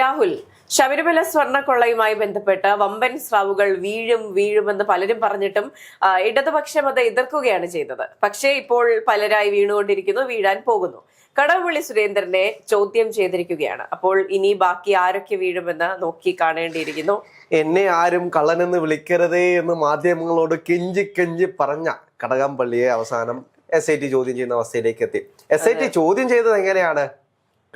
രാഹുൽ ശബരിമല സ്വർണക്കൊള്ളയുമായി ബന്ധപ്പെട്ട് വമ്പൻ സ്രാവുകൾ വീഴും വീഴുമെന്ന് പലരും പറഞ്ഞിട്ടും ഇടതുപക്ഷം അത് എതിർക്കുകയാണ് ചെയ്തത്. പക്ഷേ ഇപ്പോൾ പലരായി വീണുകൊണ്ടിരിക്കുന്നു വീഴാൻ പോകുന്നു. കടവുള്ളി സുരേന്ദ്രനെ ചോദ്യം ചെയ്തിരിക്കുകയാണ്. അപ്പോൾ ഇനി ബാക്കി ആരൊക്കെ വീഴുമെന്ന് നോക്കി കാണേണ്ടിയിരിക്കുന്നു. എന്നെ ആരും കള്ളനെന്ന് വിളിക്കരുതേ എന്ന് മാധ്യമങ്ങളോട് കെഞ്ചി കെഞ്ചി പറഞ്ഞ കടകംപള്ളിയെ അവസാനം എസ് ഐ ടി ചോദ്യം ചെയ്യുന്ന അവസ്ഥയിലേക്ക് എത്തി. എസ് ഐ ടി ചോദ്യം ചെയ്തത് എങ്ങനെയാണ്?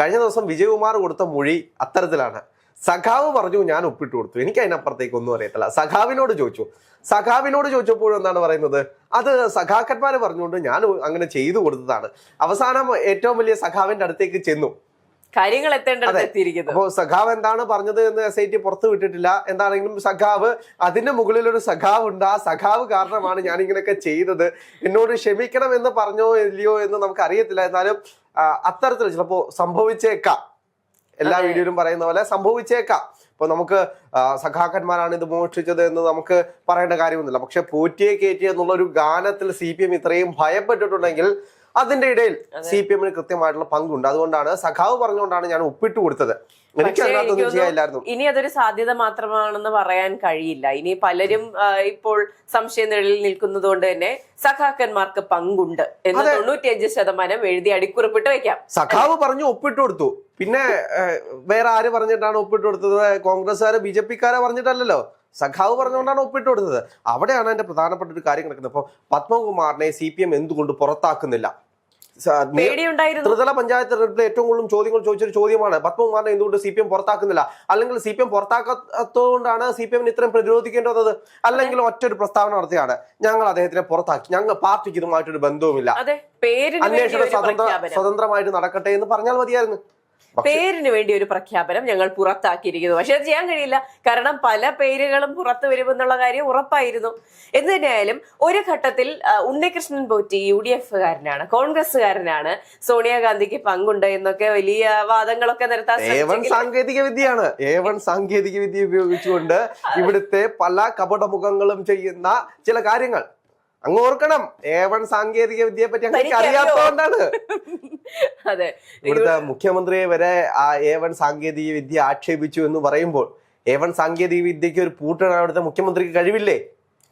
കഴിഞ്ഞ ദിവസം വിജയകുമാർ കൊടുത്ത മൊഴി അത്തരത്തിലാണ്. സഖാവ് പറഞ്ഞു ഞാൻ ഒപ്പിട്ട് കൊടുത്തു. എനിക്ക് അതിനപ്പുറത്തേക്ക് ഒന്നും അറിയത്തില്ല. സഖാവിനോട് ചോദിച്ചു. സഖാവിനോട് ചോദിച്ചപ്പോഴും എന്താണ് പറയുന്നത്? അത് സഖാക്കന്മാര് പറഞ്ഞുകൊണ്ട് ഞാൻ അങ്ങനെ ചെയ്തു കൊടുത്തതാണ്. അവസാനം ഏറ്റവും വലിയ സഖാവിന്റെ അടുത്തേക്ക് ചെന്നു. കാര്യങ്ങൾ എത്തേണ്ടത്. അപ്പോ സഖാവ് എന്താണ് പറഞ്ഞത് എന്ന് എസ് ഐ ടി പുറത്തു വിട്ടിട്ടില്ല. എന്താണെങ്കിലും സഖാവ് അതിന്റെ മുകളിൽ ഒരു സഖാവ് ഉണ്ട്. ആ സഖാവ് കാരണമാണ് ഞാൻ ഇങ്ങനെയൊക്കെ ചെയ്തത്. എന്നോട് ക്ഷമിക്കണം എന്ന് പറഞ്ഞോ ഇല്ലയോ എന്ന് നമുക്ക് അറിയത്തില്ല. എന്നാലും അത്തരത്തിൽ ചിലപ്പോ സംഭവിച്ചേക്കാം. എല്ലാ. വീഡിയോയിലും പറയുന്ന പോലെ സംഭവിച്ചേക്കാം. ഇപ്പൊ നമുക്ക് സഖാക്കന്മാരാണ് ഇത് മോഷ്ടിച്ചത് എന്ന് നമുക്ക് പറയേണ്ട കാര്യമൊന്നുമില്ല. പക്ഷെ പോറ്റിയെ കയറ്റി എന്നുള്ള ഒരു ഗാനത്തിൽ സി പി എം ഇത്രയും ഭയപ്പെട്ടിട്ടുണ്ടെങ്കിൽ അതിന്റെ ഇടയിൽ സി പി എമ്മിന് കൃത്യമായിട്ടുള്ള പങ്കുണ്ട്. അതുകൊണ്ടാണ് സഖാവ് പറഞ്ഞുകൊണ്ടാണ് ഞാൻ ഒപ്പിട്ട് കൊടുത്തത്. എനിക്ക് പക്ഷേ അതിനകത്തൊന്നും ചെയ്യാനില്ലായിരുന്നു. ഇനി അതൊരു സാധ്യത മാത്രമാണെന്ന് പറയാൻ കഴിയില്ല. ഇനി പലരും ഇപ്പോൾ സംശയ നിഴലിൽ നിൽക്കുന്നത് കൊണ്ട് തന്നെ സഖാക്കന്മാർക്ക് പങ്കുണ്ട് എന്ന്. തൊണ്ണൂറ്റിയഞ്ച് ശതമാനം എഴുതി അടിക്കുറിപ്പിട്ട് വെക്കാം സഖാവ് പറഞ്ഞു ഒപ്പിട്ട് കൊടുത്തു. പിന്നെ വേറെ ആര് പറഞ്ഞിട്ടാണ് ഒപ്പിട്ട് കൊടുത്തത്? കോൺഗ്രസ്സുകാര് ബി ജെ പിക്കാരെ പറഞ്ഞിട്ടല്ലല്ലോ. സഖാവ് പറഞ്ഞുകൊണ്ടാണ് ഒപ്പിട്ട് കൊടുത്തത്. അവിടെയാണ് എന്റെ പ്രധാനപ്പെട്ട ഒരു കാര്യം കിടക്കുന്നത്. ഇപ്പോൾ പത്മകുമാറിനെ സി പി എം എന്തുകൊണ്ട് പുറത്താക്കുന്നില്ല? ത്രിതല പഞ്ചായത്ത് തെരഞ്ഞെടുപ്പിൽ ഏറ്റവും കൂടുതൽ ചോദ്യങ്ങൾ ചോദിച്ചൊരു ചോദ്യമാണ്. പത്മകുമാറിനെ എന്തുകൊണ്ട് സി പി എം പുറത്താക്കുന്നില്ല? അല്ലെങ്കിൽ സി പി എം പുറത്താക്കാത്തതുകൊണ്ടാണ് സി പി എമ്മിന് ഇത്രയും പ്രതിരോധിക്കേണ്ടത്? അല്ലെങ്കിൽ ഒറ്റ ഒരു പ്രസ്താവന നടത്തിയാണ്. ഞങ്ങൾ അദ്ദേഹത്തിനെ പുറത്താക്കി. ഞങ്ങൾ പാർട്ടിക്ക് ഇതുമായിട്ടൊരു ബന്ധവുമില്ല. അന്വേഷണം സ്വതന്ത്ര സ്വതന്ത്രമായിട്ട് നടക്കട്ടെ എന്ന് പറഞ്ഞാൽ മതിയായിരുന്നു. പേരിന് വേണ്ടി ഒരു പ്രഖ്യാപനം ഞങ്ങൾ പുറത്താക്കിയിരിക്കുന്നു. പക്ഷെ അത് ചെയ്യാൻ കഴിയില്ല. കാരണം പല പേരുകളും പുറത്തു വരുമെന്നുള്ള കാര്യം ഉറപ്പായിരുന്നു. എന്ന് തന്നെയായാലും ഒരു ഘട്ടത്തിൽ ഉണ്ണികൃഷ്ണൻ പോറ്റി യു ഡി എഫുകാരനാണ് കോൺഗ്രസ്സുകാരനാണ് സോണിയാഗാന്ധിക്ക് പങ്കുണ്ട് എന്നൊക്കെ വലിയ വാദങ്ങളൊക്കെ നിരത്താൻ സാങ്കേതിക വിദ്യയാണ് ഏവൺ സാങ്കേതിക വിദ്യ ഉപയോഗിച്ചുകൊണ്ട് ഇവിടുത്തെ പല കപടമുഖങ്ങളും ചെയ്യുന്ന ചില കാര്യങ്ങൾ. അങ്ങ് ഓർക്കണം. ഏവൺ സാങ്കേതിക വിദ്യയെ പറ്റി അങ്ങനെ അറിയാത്തതുകൊണ്ടാണ് അതെ. ഇവിടുത്തെ മുഖ്യമന്ത്രിയെ വരെ ആ ഏവൺ സാങ്കേതിക വിദ്യ ആക്ഷേപിച്ചു എന്ന് പറയുമ്പോൾ ഏവൺ സാങ്കേതിക വിദ്യക്ക് ഒരു പൂട്ടിടാൻ അവിടുത്തെ മുഖ്യമന്ത്രിക്ക് കഴിവില്ലേ?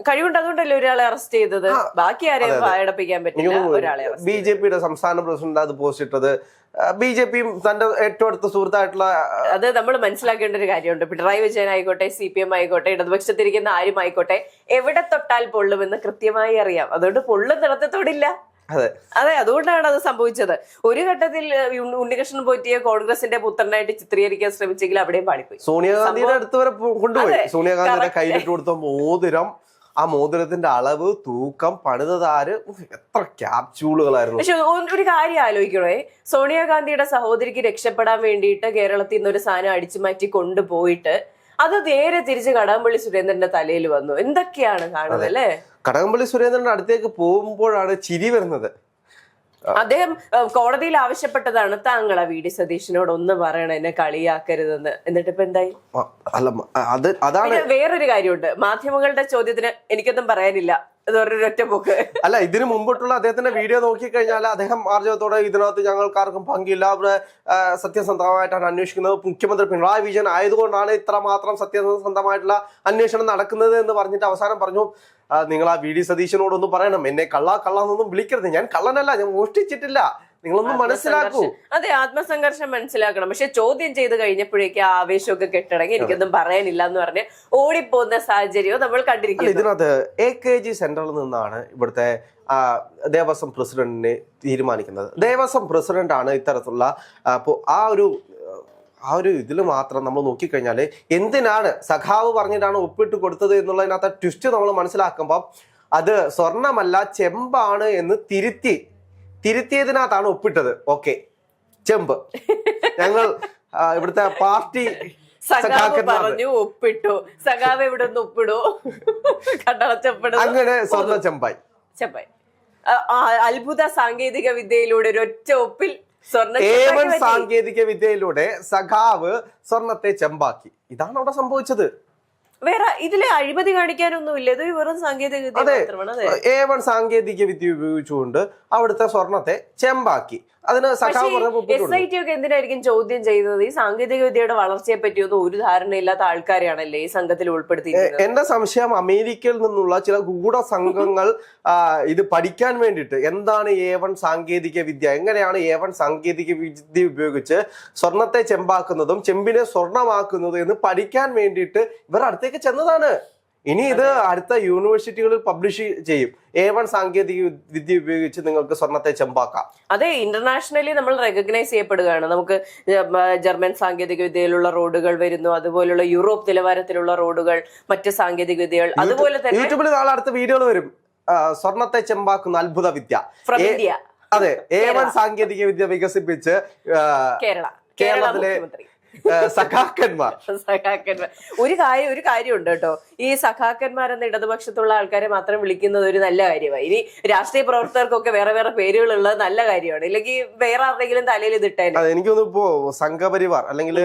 കഴിവുണ്ട്. അതുകൊണ്ടല്ലേ ഒരാളെ അറസ്റ്റ് ചെയ്തത്. ബാക്കി ആരെയും. വായടപ്പിക്കാൻ പറ്റില്ല. ഒരാളെ ബി ജെ പിയുടെ സംസ്ഥാന പ്രസിഡന്റ് അത് പോസ്റ്റ് ഇട്ടത്. ബി ജെ പിയും തന്റെ ഏറ്റവും അടുത്ത സുഹൃത്തായിട്ടുള്ള അത് നമ്മൾ മനസ്സിലാക്കേണ്ട ഒരു കാര്യമുണ്ട്. പിണറായി വിജയൻ ആയിക്കോട്ടെ സി പി എം ആയിക്കോട്ടെ ഇടതുപക്ഷത്തിരിക്കുന്ന ആരും ആയിക്കോട്ടെ എവിടെ തൊട്ടാൽ പൊള്ളുമെന്ന് കൃത്യമായി അറിയാം. അതുകൊണ്ട് പൊള്ളും നടത്തത്തോടില്ല. അതെ. അതെ അതുകൊണ്ടാണ് അത് സംഭവിച്ചത്. ഒരു ഘട്ടത്തിൽ ഉണ്ണികൃഷ്ണൻ പോറ്റിയെ കോൺഗ്രസിന്റെ പുത്രനായിട്ട് ചിത്രീകരിക്കാൻ ശ്രമിച്ചെങ്കിൽ അവിടെയും പാളിപ്പോയി. സോണിയാഗാന്ധിയുടെ അടുത്ത് വരെ കൊണ്ടുപോയി. സോണിയാഗാന്ധിയുടെ. കയ്യിലിട്ട് കൊടുത്ത മോതിരം ആ മോതിരത്തിന്റെ അളവ് തൂക്കം പണിതാര് എത്ര ക്യാപ്സ്യൂളുകളായിരുന്നു പക്ഷെ ഒരു കാര്യം ആലോചിക്കണേ. സോണിയാഗാന്ധിയുടെ സഹോദരിക്ക് രക്ഷപ്പെടാൻ വേണ്ടിയിട്ട് കേരളത്തിൽ നിന്ന് ഒരു സാധനം അടിച്ചു മാറ്റി കൊണ്ടുപോയിട്ട് അത് നേരെ തിരിച്ച് കടകംപള്ളി സുരേന്ദ്രന്റെ തലയിൽ വന്നു. എന്തൊക്കെയാണ് കാണുന്നത് അല്ലേ? കടകംപള്ളി സുരേന്ദ്രന്റെ അടുത്തേക്ക് പോകുമ്പോഴാണ് ചിരി വരുന്നത്. അദ്ദേഹം കോടതിയിൽ ആവശ്യപ്പെട്ടതാണ് താങ്കൾ ആ വി ഡി സതീഷിനോട് ഒന്ന് പറയണം എന്നെ കളിയാക്കരുതെന്ന്. എന്നിട്ട് ഇപ്പൊ എന്തായി? അല്ല അത് അതാണ് വേറൊരു കാര്യമുണ്ട്. മാധ്യമങ്ങളുടെ ചോദ്യത്തിന് എനിക്കൊന്നും പറയാനില്ല. അല്ല ഇതിന് മുമ്പിട്ടുള്ള അദ്ദേഹത്തിന്റെ വീഡിയോ നോക്കിക്കഴിഞ്ഞാൽ അദ്ദേഹം ആർജവത്തോടെ ഇതിനകത്ത് ഞങ്ങൾക്കാർക്കും പങ്കില്ല. അവിടെ സത്യസന്ധമായിട്ടാണ് അന്വേഷിക്കുന്നത്. മുഖ്യമന്ത്രി പിണറായി വിജയൻ ആയതുകൊണ്ടാണ് ഇത്ര മാത്രം സത്യസന്ധമായിട്ടുള്ള അന്വേഷണം നടക്കുന്നത് എന്ന് പറഞ്ഞിട്ട് അവസാനം പറഞ്ഞു. നിങ്ങൾ ആ വി ഡി സതീശനോടൊന്നും പറയണം. എന്നെ കള്ള കള്ളാന്നൊന്നും വിളിക്കരുത്. ഞാൻ കള്ളനല്ല ഞാൻ മോഷ്ടിച്ചിട്ടില്ല. നിങ്ങളൊന്ന് മനസ്സിലാക്കൂ. അതെ ആത്മസംഘർഷം മനസ്സിലാക്കണം. പക്ഷെ ചോദ്യം ചെയ്ത് കഴിഞ്ഞപ്പോഴേക്ക് ആ ആവേശമൊക്കെ കെട്ടിടങ്ങി. എനിക്കൊന്നും പറയാനില്ല എന്ന് പറഞ്ഞ് ഓടിപ്പോകുന്ന സാഹചര്യവും നമ്മൾ കണ്ടിരിക്കുന്നു. ഇതിനകത്ത് എ കെ ജി സെന്ററിൽ നിന്നാണ് ഇവിടുത്തെ ദേവസ്വം പ്രസിഡന്റിനെ തീരുമാനിക്കുന്നത്. ദേവസ്വം പ്രസിഡന്റ് ആണ് ഇത്തരത്തിലുള്ള ആ ഒരു ആ ഒരു ഇതിൽ മാത്രം നമ്മൾ നോക്കിക്കഴിഞ്ഞാൽ എന്തിനാണ് സഖാവ് പറഞ്ഞിട്ടാണ് ഒപ്പിട്ട് കൊടുത്തത് എന്നുള്ളതിനകത്ത് ട്വിസ്റ്റ് നമ്മൾ മനസ്സിലാക്കുമ്പോൾ അത് സ്വർണമല്ല ചെമ്പാണ് എന്ന് തിരുത്തി തിരുത്തിയതിനകത്താണ് ഒപ്പിട്ടത്. ഓക്കെ. ചെമ്പ്. ഞങ്ങൾ ഇവിടുത്തെ പാർട്ടി സഖാവ് പറഞ്ഞു ഒപ്പിട്ടു. സഖാവ് ഇവിടെ നിന്ന് ഒപ്പിടൂ കണ്ടളച്ചപ്പെടുന്നു അങ്ങനെ സ്വർണ ചെമ്പായി. ചെമ്പായി. അത്ഭുത സാങ്കേതിക വിദ്യയിലൂടെ ഒരൊറ്റ ഒപ്പിൽ സ്വർണ ഏവൻ സാങ്കേതിക വിദ്യയിലൂടെ സഖാവ് സ്വർണത്തെ ചെമ്പാക്കി. ഇതാണ് അവിടെ സംഭവിച്ചത്. വേറെ ഇതിലെ അഴിമതി കാണിക്കാനൊന്നുമില്ല. ഇത് വെറും സാങ്കേതിക എ വൺ സാങ്കേതിക വിദ്യ ഉപയോഗിച്ചുകൊണ്ട് അവിടുത്തെ സ്വർണത്തെ ചെമ്പാക്കി. അതിന് എസ് ഐ ടി ഒക്കെ എന്തിനായിരിക്കും ചോദ്യം ചെയ്യുന്നത്? ഈ സാങ്കേതിക വിദ്യയുടെ വളർച്ചയെ പറ്റിയൊന്നും ഒരു ധാരണയില്ലാത്ത ആൾക്കാരെയാണല്ലേ ഈ സംഘത്തിൽ ഉൾപ്പെടുത്തി എന്റെ സംശയം അമേരിക്കയിൽ നിന്നുള്ള ചില ഗൂഢ സംഘങ്ങൾ ഇത് പഠിക്കാൻ വേണ്ടിയിട്ട് എന്താണ് എ വൺ സാങ്കേതിക വിദ്യ എങ്ങനെയാണ് എ വൺ സാങ്കേതിക വിദ്യ ഉപയോഗിച്ച് സ്വർണത്തെ ചെമ്പാക്കുന്നതും ചെമ്പിനെ സ്വർണമാക്കുന്നതും എന്ന് പഠിക്കാൻ വേണ്ടിയിട്ട് ഇവർ അടുത്തേക്ക് ചെന്നതാണ്. ഇനി ഇത് അടുത്ത യൂണിവേഴ്സിറ്റികളിൽ പബ്ലിഷ് ചെയ്യും. എ വൺ സാങ്കേതിക വിദ്യ ഉപയോഗിച്ച് നിങ്ങൾക്ക് സ്വർണത്തെ ചെമ്പാക്കാം. അതെ ഇന്റർനാഷണലി നമ്മൾ റെക്കഗ്നൈസ് ചെയ്യപ്പെടുകയാണ്. നമുക്ക് ജർമ്മൻ സാങ്കേതിക വിദ്യയിലുള്ള റോഡുകൾ വരുന്നു. അതുപോലുള്ള യൂറോപ്പ് നിലവാരത്തിലുള്ള റോഡുകൾ മറ്റ് സാങ്കേതിക വിദ്യകൾ. അതുപോലെ തന്നെ യൂട്യൂബിൽ നാളെ അടുത്ത വീഡിയോകൾ വരും. സ്വർണത്തെ ചെമ്പാക്കുന്ന അത്ഭുത വിദ്യ. അതെ എ വൺ സാങ്കേതിക വിദ്യ വികസിപ്പിച്ച് കേരള. കേരള കേരളത്തിലെ സഖാക്കന്മാർ. സഖാക്കന്മാർ. ഒരു കാര്യം ഒരു കാര്യമുണ്ട് കേട്ടോ. ഈ സഖാക്കന്മാർ എന്ന ഇടതുപക്ഷത്തുള്ള ആൾക്കാരെ മാത്രം വിളിക്കുന്നത് ഒരു നല്ല കാര്യമായി ഇനി രാഷ്ട്രീയ പ്രവർത്തകർക്കൊക്കെ വേറെ വേറെ പേരുകളുള്ളത് നല്ല കാര്യമാണ്. ഇല്ലെങ്കിൽ വേറെ ആരുടെങ്കിലും തലയിൽ ഇതിട്ടേ അതെ എനിക്ക് തോന്നുന്നു ഇപ്പോ സംഘപരിവാർ അല്ലെങ്കിൽ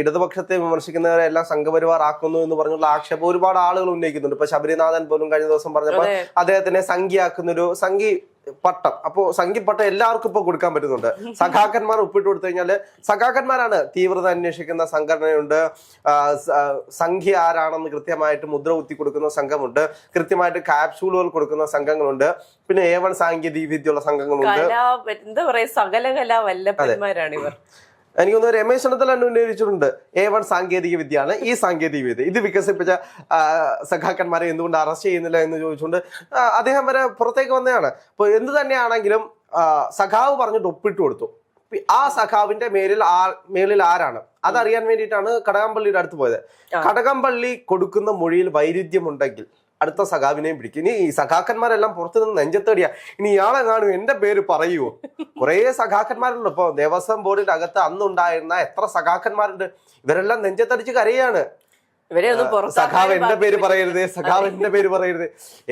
ഇടതുപക്ഷത്തെ വിമർശിക്കുന്നവരെ എല്ലാം സംഘപരിവാർ ആക്കുന്നു എന്ന് പറഞ്ഞുള്ള ആക്ഷേപം ഒരുപാട് ആളുകൾ ഉന്നയിക്കുന്നുണ്ട്. ഇപ്പൊ ശബരിനാഥൻ പോലും കഴിഞ്ഞ ദിവസം പറഞ്ഞപ്പോ അദ്ദേഹത്തിനെ സംഖ്യയാക്കുന്ന ഒരു സംഘി പട്ടം. അപ്പോ സംഘി പട്ടം എല്ലാവർക്കും ഇപ്പൊ കൊടുക്കാൻ പറ്റുന്നുണ്ട്. സഖാക്കന്മാർ ഒപ്പിട്ട് കൊടുത്തു കഴിഞ്ഞാൽ സഖാക്കന്മാരാണ് തീവ്രത അന്വേഷിക്കുന്ന സംഘടനയുണ്ട്. സംഖ്യ ആരാണെന്ന് കൃത്യമായിട്ട് മുദ്ര കുത്തി കൊടുക്കുന്ന സംഘമുണ്ട്. കൃത്യമായിട്ട് കാപ്സ്യൂളുകൾ കൊടുക്കുന്ന സംഘങ്ങളുണ്ട്. പിന്നെ ഏവൺ വൺ സാങ്കേതിക വിദ്യയുള്ള സംഘങ്ങളുണ്ട്. എന്താ പറയാ സകല കലാ വല്ലഭന്മാരാണ് ഇവർ എനിക്കൊന്ന് രമേശ് ചെന്നിത്തല എന്നെ ഉന്നയിച്ചിട്ടുണ്ട് എ വൺ സാങ്കേതിക വിദ്യയാണ്. ഈ സാങ്കേതിക വിദ്യ. ഇത് വികസിപ്പിച്ച സഖാക്കന്മാരെ എന്തുകൊണ്ട് അറസ്റ്റ് ചെയ്യുന്നില്ല എന്ന് ചോദിച്ചുകൊണ്ട് അദ്ദേഹം വരെ പുറത്തേക്ക് വന്നതാണ്. അപ്പോൾ എന്ത് തന്നെയാണെങ്കിലും സഖാവ് പറഞ്ഞിട്ട് ഒപ്പിട്ട് കൊടുത്തു. ആ സഖാവിന്റെ മേലിൽ ആ മേലിൽ ആരാണ്? അതറിയാൻ വേണ്ടിയിട്ടാണ് കടകംപള്ളിയുടെ അടുത്ത് പോയത്. കടകംപള്ളി കൊടുക്കുന്ന മൊഴിയിൽ വൈരുദ്ധ്യമുണ്ടെങ്കിൽ അടുത്ത സഖാവിനെയും പിടിക്കും. ഇനി ഈ സഖാക്കന്മാരെല്ലാം പുറത്തു നിന്ന് നെഞ്ചത്തേടിയാ. ഇനി ഇയാളെ കാണും എന്റെ പേര് പറയുമോ കുറേ സഖാക്കന്മാരുണ്ട് ഇപ്പൊ. ദേവസ്വം ബോർഡിന്റെ അകത്ത് അന്നുണ്ടായിരുന്ന എത്ര സഖാക്കന്മാരുണ്ട്? ഇവരെല്ലാം നെഞ്ചത്തടിച്ച് കരയാണ്. സഖാവ് എന്റെ പേര് പറയരുത് സഖാവ് എന്റെ പേര് പറയരുത്.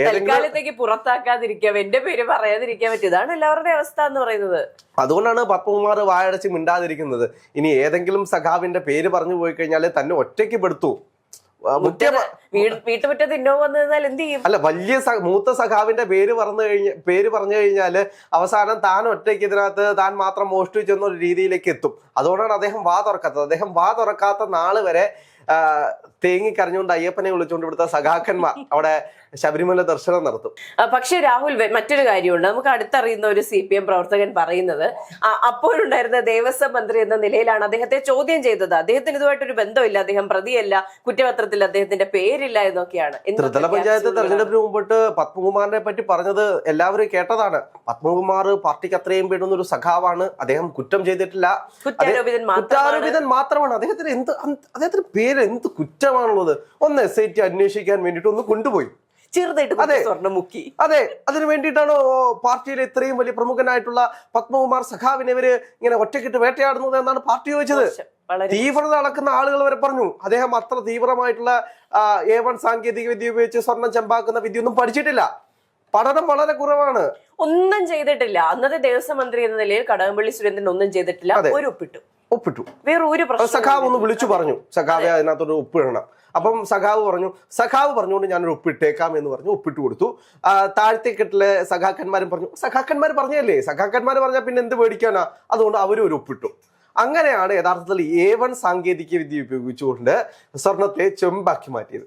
തൽക്കാലത്തേക്ക് പുറത്താക്കാതിരിക്കാം എന്റെ പേര് പറയാതിരിക്കാൻ പറ്റും. ഇതാണ് എല്ലാവരുടെയും അവസ്ഥ എന്ന് പറയുന്നത്. അതുകൊണ്ടാണ് പത്മകുമാർ വായടച്ച് മിണ്ടാതിരിക്കുന്നത്. ഇനി ഏതെങ്കിലും സഖാവിന്റെ പേര് പറഞ്ഞു പോയി കഴിഞ്ഞാൽ തന്നെ ഒറ്റയ്ക്ക് പെടുത്തു. വീട്ടുമുറ്റത്ത് ഇന്നോവ വന്നു നിന്നാൽ എന്ത് ചെയ്യും? അല്ല വലിയ മൂത്ത സഖാവിന്റെ പേര് പറഞ്ഞു കഴിഞ്ഞ പേര് പറഞ്ഞു കഴിഞ്ഞാൽ അവസാനം താൻ ഒറ്റയ്ക്ക് ഇതിനകത്ത് താൻ മാത്രം മോഷ്ടിച്ചു ഒരു രീതിയിലേക്ക് എത്തും. അതുകൊണ്ടാണ് അദ്ദേഹം വാ തുറക്കാത്തത്. അദ്ദേഹം വാ തുറക്കാത്ത നാൾ വരെ തേങ്ങിക്കറിഞ്ഞുകൊണ്ട് അയ്യപ്പനെ വിളിച്ചുകൊണ്ട് ഇവിടുത്തെ സഖാക്കന്മാർ അവിടെ ശബരിമല ദർശനം നടത്തും. പക്ഷെ രാഹുൽ മറ്റൊരു കാര്യമുണ്ട്. നമുക്ക് അടുത്തറിയുന്ന ഒരു സി പി എം പ്രവർത്തകൻ പറയുന്നത് അപ്പോഴുണ്ടായിരുന്ന ദേവസ്വം മന്ത്രി എന്ന നിലയിലാണ് അദ്ദേഹത്തെ ചോദ്യം ചെയ്തത്. അദ്ദേഹത്തിന് ഇതുമായിട്ടൊരു ബന്ധമില്ല. അദ്ദേഹം പ്രതിയല്ല. കുറ്റപത്രത്തിൽ അദ്ദേഹത്തിന്റെ പേരില്ല എന്നൊക്കെയാണ് ത്രിതല പഞ്ചായത്ത്? തെരഞ്ഞെടുപ്പിന് മുമ്പിട്ട് പത്മകുമാറിനെ പറ്റി പറഞ്ഞത് എല്ലാവരും കേട്ടതാണ്. പത്മകുമാർ പാർട്ടിക്ക് അത്രയും പേടുന്ന ഒരു സഖാവാണ്. അദ്ദേഹം കുറ്റം ചെയ്തിട്ടില്ല. കുറ്റാരോപിതൻ മാത്രമാണ്. അദ്ദേഹത്തിന് എന്ത് അദ്ദേഹത്തിന് പേര് എന്ത് കുറ്റമാണുള്ളത്? ഒന്ന് എസ് ഐ ടി അന്വേഷിക്കാൻ വേണ്ടിയിട്ട് ഒന്ന് കൊണ്ടുപോയി. ചെറുതായിട്ട് അതെ. സ്വർണം മുക്കി. അതെ. അതിനു വേണ്ടിയിട്ടാണോ പാർട്ടിയിലെ ഇത്രയും വലിയ പ്രമുഖനായിട്ടുള്ള പത്മകുമാർ സഖാവിനെ ഇവർ ഇങ്ങനെ ഒറ്റക്കിട്ട് വേട്ടയാടുന്നത് എന്നാണ് പാർട്ടി ചോദിച്ചത്. തീവ്രത അളക്കുന്ന ആളുകൾ വരെ പറഞ്ഞു. അദ്ദേഹം അത്ര തീവ്രമായിട്ടുള്ള എ വൺ സാങ്കേതിക വിദ്യ ഉപയോഗിച്ച് സ്വർണം ചെമ്പാക്കുന്ന വിദ്യ ഒന്നും പഠിച്ചിട്ടില്ല. പഠനം വളരെ കുറവാണ്. ഒന്നും ചെയ്തിട്ടില്ല. അന്നത്തെ ദേവസ്വം മന്ത്രി എന്ന നിലയിൽ കടകംപള്ളി സുരേന്ദ്രൻ ഒന്നും ചെയ്തിട്ടില്ല. ഒരു ഒപ്പിട്ടു. ഒപ്പിട്ടു. വേറെ ഒരു പ്രശ്നം സഖാവ് ഒന്ന് വിളിച്ചു പറഞ്ഞു. സഖാവെ അതിനകത്തൊരു ഒപ്പിടണം. അപ്പം സഖാവ് പറഞ്ഞു സഖാവ് പറഞ്ഞുകൊണ്ട് ഞാനൊരു ഒപ്പിട്ടേക്കാം എന്ന് പറഞ്ഞു ഒപ്പിട്ട് കൊടുത്തു. താഴത്തെ കെട്ടിലെ സഖാക്കന്മാരും പറഞ്ഞു സഖാക്കന്മാർ പറഞ്ഞല്ലേ? സഖാക്കന്മാർ പറഞ്ഞാൽ പിന്നെ എന്ത് പേടിക്കാനാ? അതുകൊണ്ട് അവരും ഒരു ഒപ്പിട്ടു. അങ്ങനെയാണ് യഥാർത്ഥത്തിൽ എ വൺ സാങ്കേതിക വിദ്യ ഉപയോഗിച്ചുകൊണ്ട് സ്വർണത്തെ ചെമ്പാക്കി മാറ്റിയത്.